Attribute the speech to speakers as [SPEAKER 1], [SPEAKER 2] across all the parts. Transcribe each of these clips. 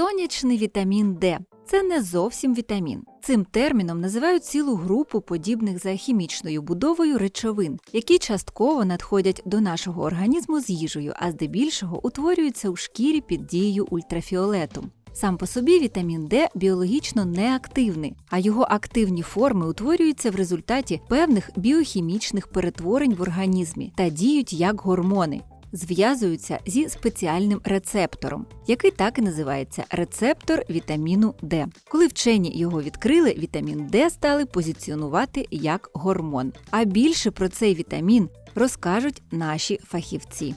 [SPEAKER 1] Сонячний вітамін Д це не зовсім вітамін. Цим терміном називають цілу групу подібних за хімічною будовою речовин, які частково надходять до нашого організму з їжею, а здебільшого утворюються у шкірі під дією ультрафіолету. Сам по собі вітамін Д біологічно неактивний, а його активні форми утворюються в результаті певних біохімічних перетворень в організмі та діють як гормони. Зв'язуються зі спеціальним рецептором, який так і називається рецептор вітаміну Д. Коли вчені його відкрили, вітамін Д стали позиціонувати як гормон. А більше про цей вітамін розкажуть наші фахівці.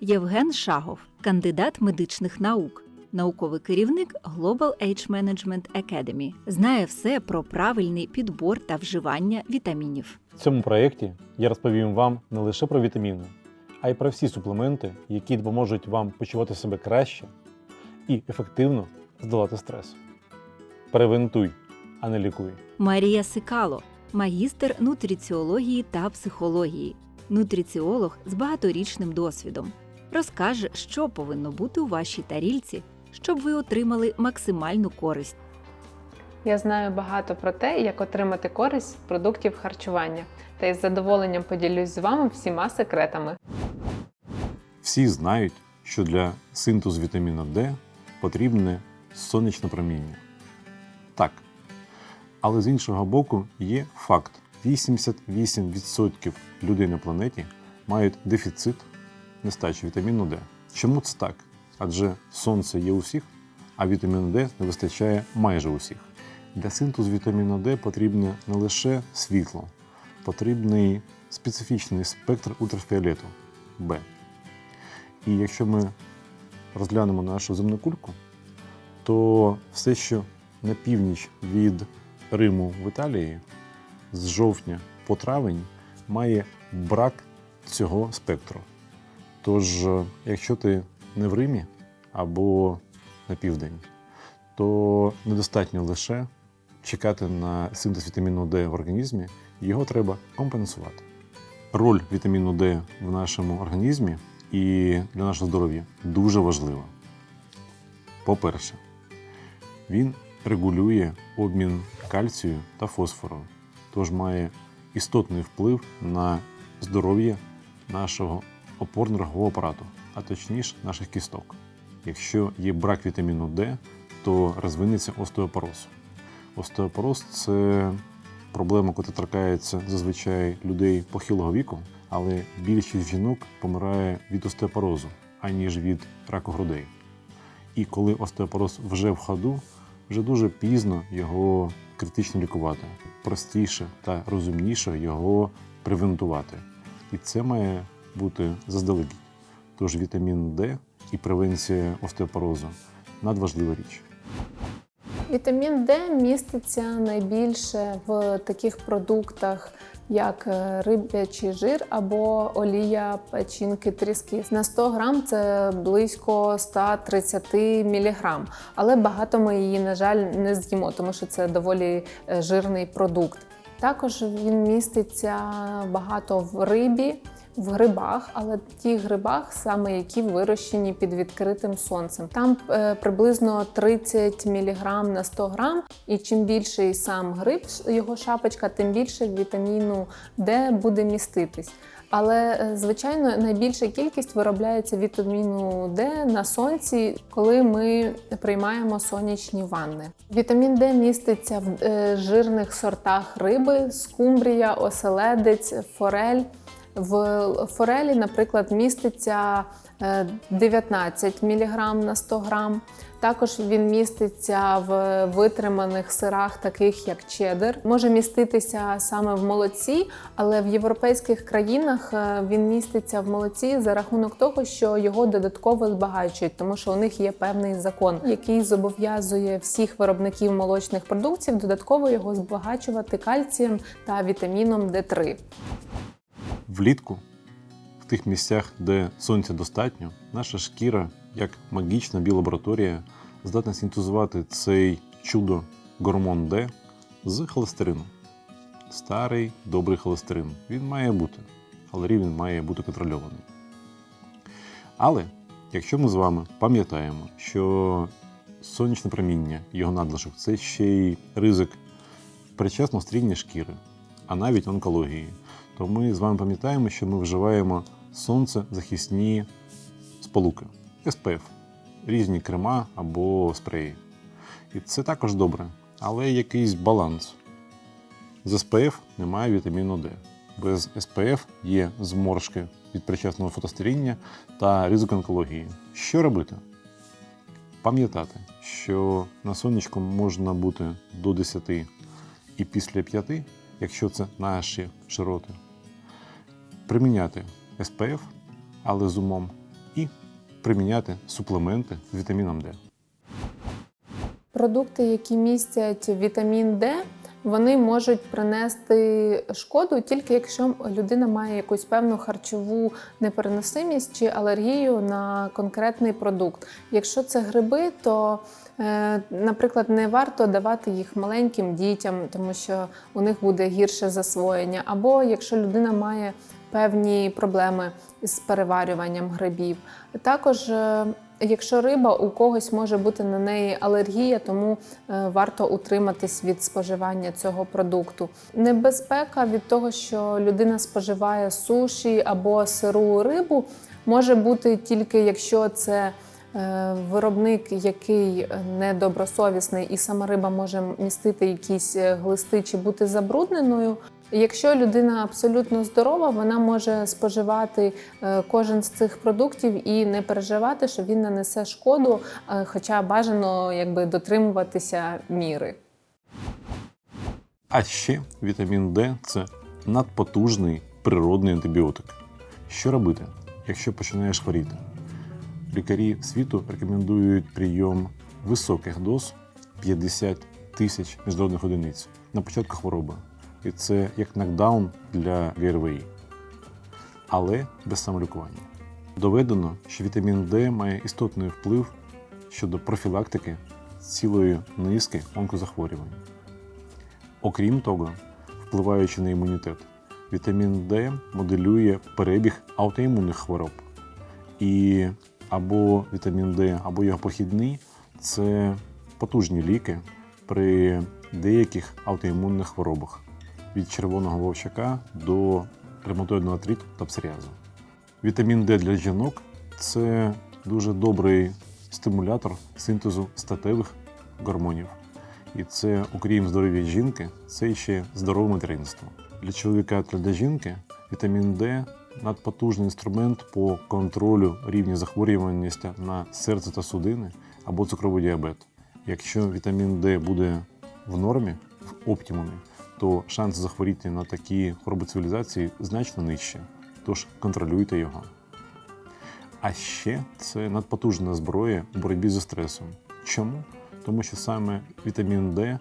[SPEAKER 1] Євген Шагов, кандидат медичних наук, науковий керівник Global Age Management Academy, знає все про правильний підбор та вживання вітамінів.
[SPEAKER 2] В цьому проєкті я розповім вам не лише про вітаміни, а й про всі суплементи, які допоможуть вам почувати себе краще і ефективно здолати стрес. Превентуй, а не лікуй.
[SPEAKER 1] Марія Сикало, магістр нутриціології та психології, нутриціолог з багаторічним досвідом, розкаже, що повинно бути у вашій тарільці, щоб ви отримали максимальну користь.
[SPEAKER 3] Я знаю багато про те, як отримати користь з продуктів харчування, та із задоволенням поділюсь з вами всіма секретами.
[SPEAKER 2] Всі знають, що для синтезу вітаміну Д потрібне сонячне проміння. Так. Але з іншого боку є факт: 88% людей на планеті мають дефіцит нестачі вітаміну Д. Чому це так? Адже сонце є у всіх, а вітаміну Д не вистачає майже усіх. Для синтезу вітаміну Д потрібне не лише світло, потрібний специфічний спектр ультрафіолету Б. І якщо ми розглянемо нашу земну кульку, то все, що на північ від Риму в Італії, з жовтня по травень, має брак цього спектру. Тож, е, якщо ти не в Римі або на південь, то недостатньо лише чекати на синтез вітаміну Д в організмі, його треба компенсувати. Роль вітаміну Д в нашому організмі і для нашого здоров'я дуже важлива. По-перше, він регулює обмін кальцію та фосфору, тож має істотний вплив на здоров'я нашого опорно-рахового апарату, а точніше наших кісток. Якщо є брак вітаміну Д, то розвинеться остеопороз. Остеопороз це проблема, яка торкається зазвичай людей похилого віку, але більшість жінок помирає від остеопорозу, аніж від раку грудей. І коли остеопороз вже в ходу, вже дуже пізно його критично лікувати. Простіше та розумніше його превентувати. І це має бути заздалегідь. Тож вітамін Д і превенція остеопорозу надважлива річ.
[SPEAKER 3] Вітамін Д міститься найбільше в таких продуктах, як е, риб'ячий жир або олія печінки тріски. На 100 грам це близько 130 міліграм. Але багато ми її, на жаль, не з'їмо, тому що це доволі е, жирний продукт. Також він міститься багато в рибі, в грибах, але ті грибах, саме які вирощені під відкритим сонцем. Там е, приблизно 30 мг на 100 грам, і чим більший сам гриб, його шапочка, тим більше вітаміну Д буде міститись. Але е, звичайно найбільша кількість виробляється вітаміну Д на сонці, коли ми приймаємо сонячні ванни. Вітамін Д міститься в е, жирних сортах риби: скумбрія, оселедець, форель. В форелі, наприклад, міститься е, 19 мг на 100 грам. Також він міститься в витриманих сирах, таких як чеддер. Може міститися саме в молоці, але в європейських країнах е, він міститься в молоці за рахунок того, що його додатково збагачують, тому що у них є певний закон, який зобов'язує всіх виробників молочних продуктів додатково його збагачувати кальцієм та вітаміном Д3.
[SPEAKER 2] Влітку, в тих місцях, де сонця достатньо, наша шкіра, як магічна біолабораторія, здатна синтезувати цей чудо гормон Д з холестерину. Старий добрий холестерин. Він має бути, але рівень має бути контрольований. Але Якщо ми з вами пам'ятаємо, що сонячне проміння, його надлишок це ще й ризик передчасного стріння шкіри, а навіть онкології, то ми з вами пам'ятаємо, що ми вживаємо сонцезахисні сполуки СПФ, різні крема або спреї. І це також добре, але якийсь баланс. З СПФ немає вітаміну Д. Без СПФ є зморшки від причасного фотостаріння та ризик онкології. Що робити? Пам'ятати, що на сонечку можна бути до 10 і після 5, якщо це наші широти. Приміняти СПФ, але з умом, і приміняти суплементи з вітаміном Д.
[SPEAKER 3] Продукти, які містять вітамін Д, вони можуть принести шкоду тільки якщо людина має якусь певну харчову непереносимість чи алергію на конкретний продукт. Якщо це гриби, то, е, наприклад, не варто давати їх маленьким дітям, тому що у них буде гірше засвоєння. Або якщо людина має певні проблеми з переварюванням грибів. Також е, Якщо риба, у когось може бути на неї алергія, тому е, варто утриматись від споживання цього продукту. Небезпека від того, що людина споживає суші або сиру рибу, може бути тільки якщо це е, виробник, який недобросовісний, і сама риба може містити якісь глисти чи бути забрудненою. Якщо людина абсолютно здорова, вона може споживати е, кожен з цих продуктів і не переживати, що він нанесе шкоду, е, хоча бажано якби дотримуватися міри.
[SPEAKER 2] А ще вітамін Д це надпотужний природний антибіотик. Що робити, якщо починаєш хворіти? Лікарі світу рекомендують прийом високих доз 50 тисяч міжнародних одиниць на початку хвороби. І це як нокдаун для ГРВІ. Але без самолікування. Доведено, що вітамін Д має істотний вплив щодо профілактики цілої низки онкозахворювань. Окрім того, впливаючи на імунітет, вітамін Д моделює перебіг аутоімунних хвороб. І або вітамін Д, або його похідний це потужні ліки при деяких аутоімунних хворобах від червоного вовчака до ревматоїдного артриту та псоріазу. Вітамін Д для жінок це дуже добрий стимулятор синтезу статевих гормонів. І це, окрім здоров'я жінки, це ще здорове материнство. Для чоловіка та для жінки вітамін Д надпотужний інструмент по контролю рівня захворюваності на серце та судини або цукровий діабет. Якщо вітамін Д буде в нормі, в оптимумі, то шанс захворіти на такі хвороби цивілізації значно нижче. Тож контролюйте його. А ще це надпотужна зброя у боротьбі зі стресом. Чому? Тому що саме вітамін Д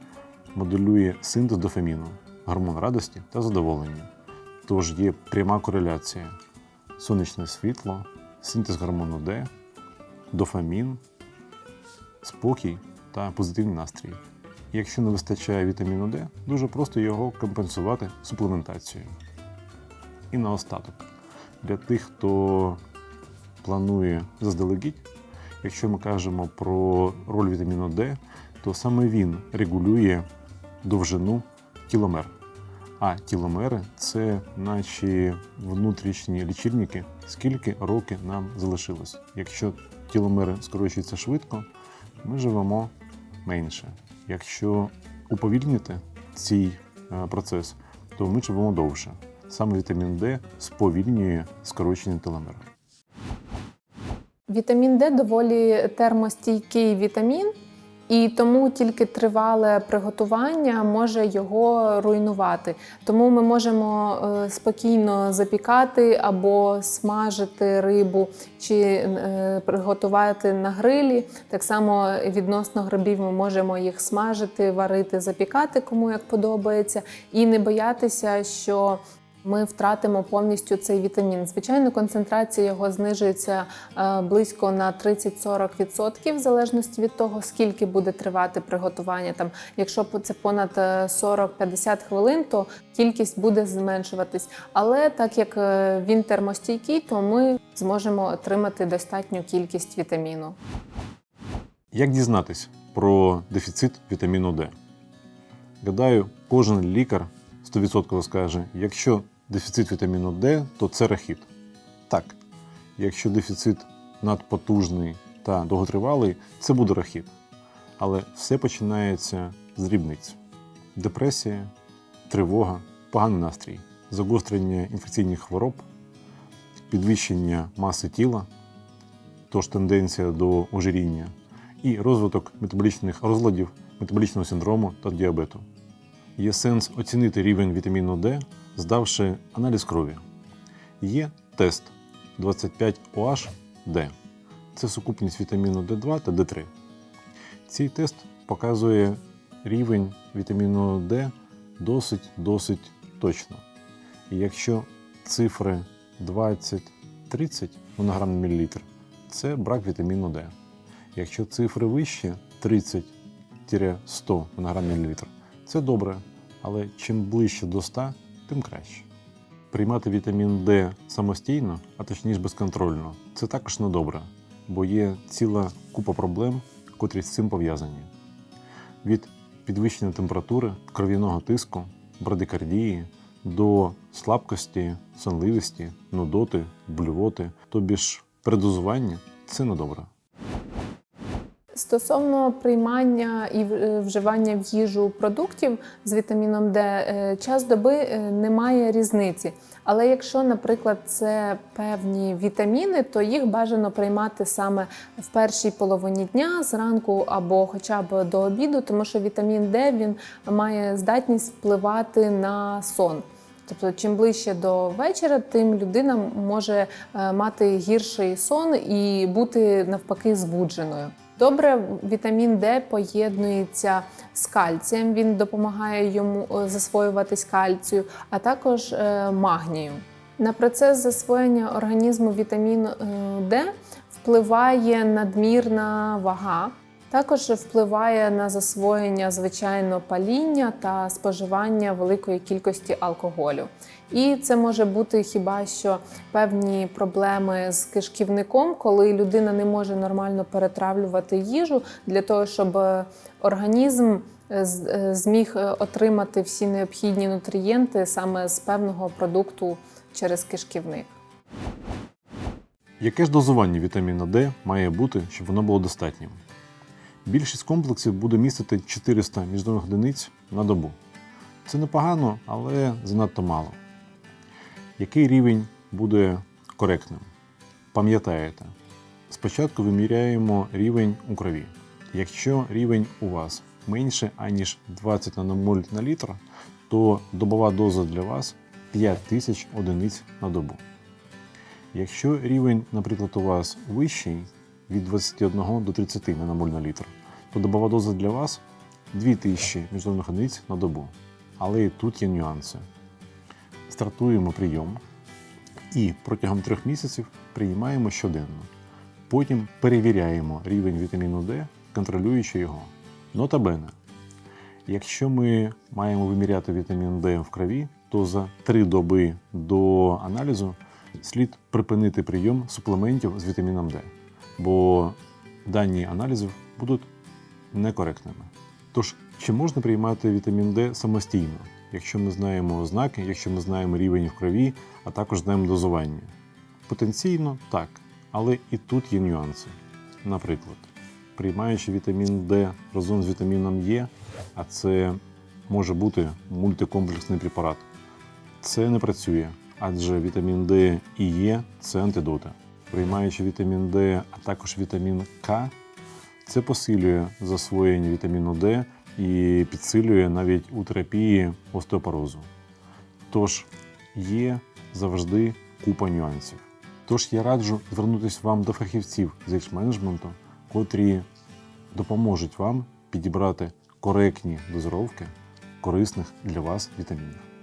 [SPEAKER 2] моделює синтез дофаміну, гормон радості та задоволення. Тож є пряма кореляція: сонячне світло, синтез гормону Д, дофамін, спокій та позитивний настрій. Якщо не вистачає вітаміну Д, дуже просто його компенсувати суплементацією. І наостаток, для тих, хто планує заздалегідь, якщо ми кажемо про роль вітаміну Д, то саме він регулює довжину тіломер. А тіломери це наші внутрішні лічильники, скільки років нам залишилось. Якщо тіломери скорочуються швидко, ми живемо менше. Якщо уповільнити цей е, процес, то ми живемо довше. Саме вітамін Д сповільнює скорочення теломер.
[SPEAKER 3] Вітамін Д доволі термостійкий вітамін, і тому тільки тривале приготування може його руйнувати. Тому ми можемо е, спокійно запікати або смажити рибу чи е, приготувати на грилі. Так само відносно грибів ми можемо їх смажити, варити, запікати, кому як подобається, і не боятися, що ми втратимо повністю цей вітамін. Звичайно, концентрація його знижується е, близько на 30-40% в залежності від того, скільки буде тривати приготування. Там, якщо це понад е, 40-50 хвилин, то кількість буде зменшуватись. Але так як е, він термостійкий, то ми зможемо отримати достатню кількість вітаміну.
[SPEAKER 2] Як дізнатись про дефіцит вітаміну Д? Гадаю, кожен лікар 100% скаже, якщо дефіцит вітаміну Д, то це рахіт. Так, якщо дефіцит надпотужний та довготривалий, це буде рахіт. Але все починається з дрібниць: депресія, тривога, поганий настрій, загострення інфекційних хвороб, підвищення маси тіла, тож тенденція до ожиріння і розвиток метаболічних розладів, метаболічного синдрому та діабету. Є сенс оцінити рівень вітаміну Д, здавши аналіз крові. Є тест 25OH-D. Це сукупність вітаміну D2 та D3. Цей тест показує рівень вітаміну D досить досить точно. І якщо цифри 20-30 монограм на мілілітр, це брак вітаміну D. Якщо цифри вищі 30-100 монограм на мілілітр, це добре, але чим ближче до 100, тим краще. Приймати вітамін D самостійно, а точніше безконтрольно, це також не добре, бо є ціла купа проблем, котрі з цим пов'язані. Від підвищення температури, кров'яного тиску, брадикардії до слабкості, сонливості, нудоти, блювоти, тобі ж передозування це не добре.
[SPEAKER 3] Стосовно приймання і е, вживання в їжу продуктів з вітаміном Д, е, час доби е, немає різниці. Але якщо, наприклад, це певні вітаміни, то їх бажано приймати саме в першій половині дня, зранку або хоча б до обіду, тому що вітамін Д він має здатність впливати на сон. Тобто, чим ближче до вечора, тим людина може мати гірший сон і бути навпаки збудженою. Добре, вітамін Д поєднується з кальцієм. Він допомагає йому е, засвоюватись кальцію, а також е, магнію. На процес засвоєння організму вітаміну е, Д впливає надмірна вага. Також впливає на засвоєння звичайно паління та споживання великої кількості алкоголю. І це може бути хіба що певні проблеми з кишківником, коли людина не може нормально перетравлювати їжу для того, щоб е, організм е, е, зміг отримати всі необхідні нутрієнти саме з певного продукту через кишківник.
[SPEAKER 2] Яке ж дозування вітаміна Д має бути, щоб воно було достатнім? Більшість комплексів буде містити 400 міжнародних одиниць на добу. Це непогано, але занадто мало. Який рівень буде коректним? Пам'ятаєте, спочатку виміряємо рівень у крові. Якщо рівень у вас менше аніж 20 наномоль на літр, то добова доза для вас 5000 одиниць на добу. Якщо рівень, наприклад, у вас вищий від 21 до 30 наномоль на літр, то добова доза для вас 2000 міжнародних одиниць на добу. Але і тут є нюанси. Стартуємо прийом і протягом трьох місяців приймаємо щоденно. Потім перевіряємо рівень вітаміну Д, контролюючи його. Нота бене. Якщо ми маємо виміряти вітамін Д в крові, то за три доби до аналізу слід припинити прийом суплементів з вітаміном Д, бо дані аналізів будуть некоректними. Тож, чи можна приймати вітамін Д самостійно, якщо ми знаємо ознаки, якщо ми знаємо рівень в крові, а також знаємо дозування? Потенційно так, але і тут є нюанси. Наприклад, приймаючи вітамін Д разом з вітаміном Е, а це може бути мультикомплексний препарат. Це не працює, адже вітамін Д і Е це антидоти. Приймаючи вітамін Д, а також вітамін К, це посилює засвоєння вітаміну Д і підсилює навіть у терапії остеопорозу. Тож є завжди купа нюансів. Тож я раджу звернутися вам до фахівців з H-менеджменту, котрі допоможуть вам підібрати коректні дозировки корисних для вас вітамінів.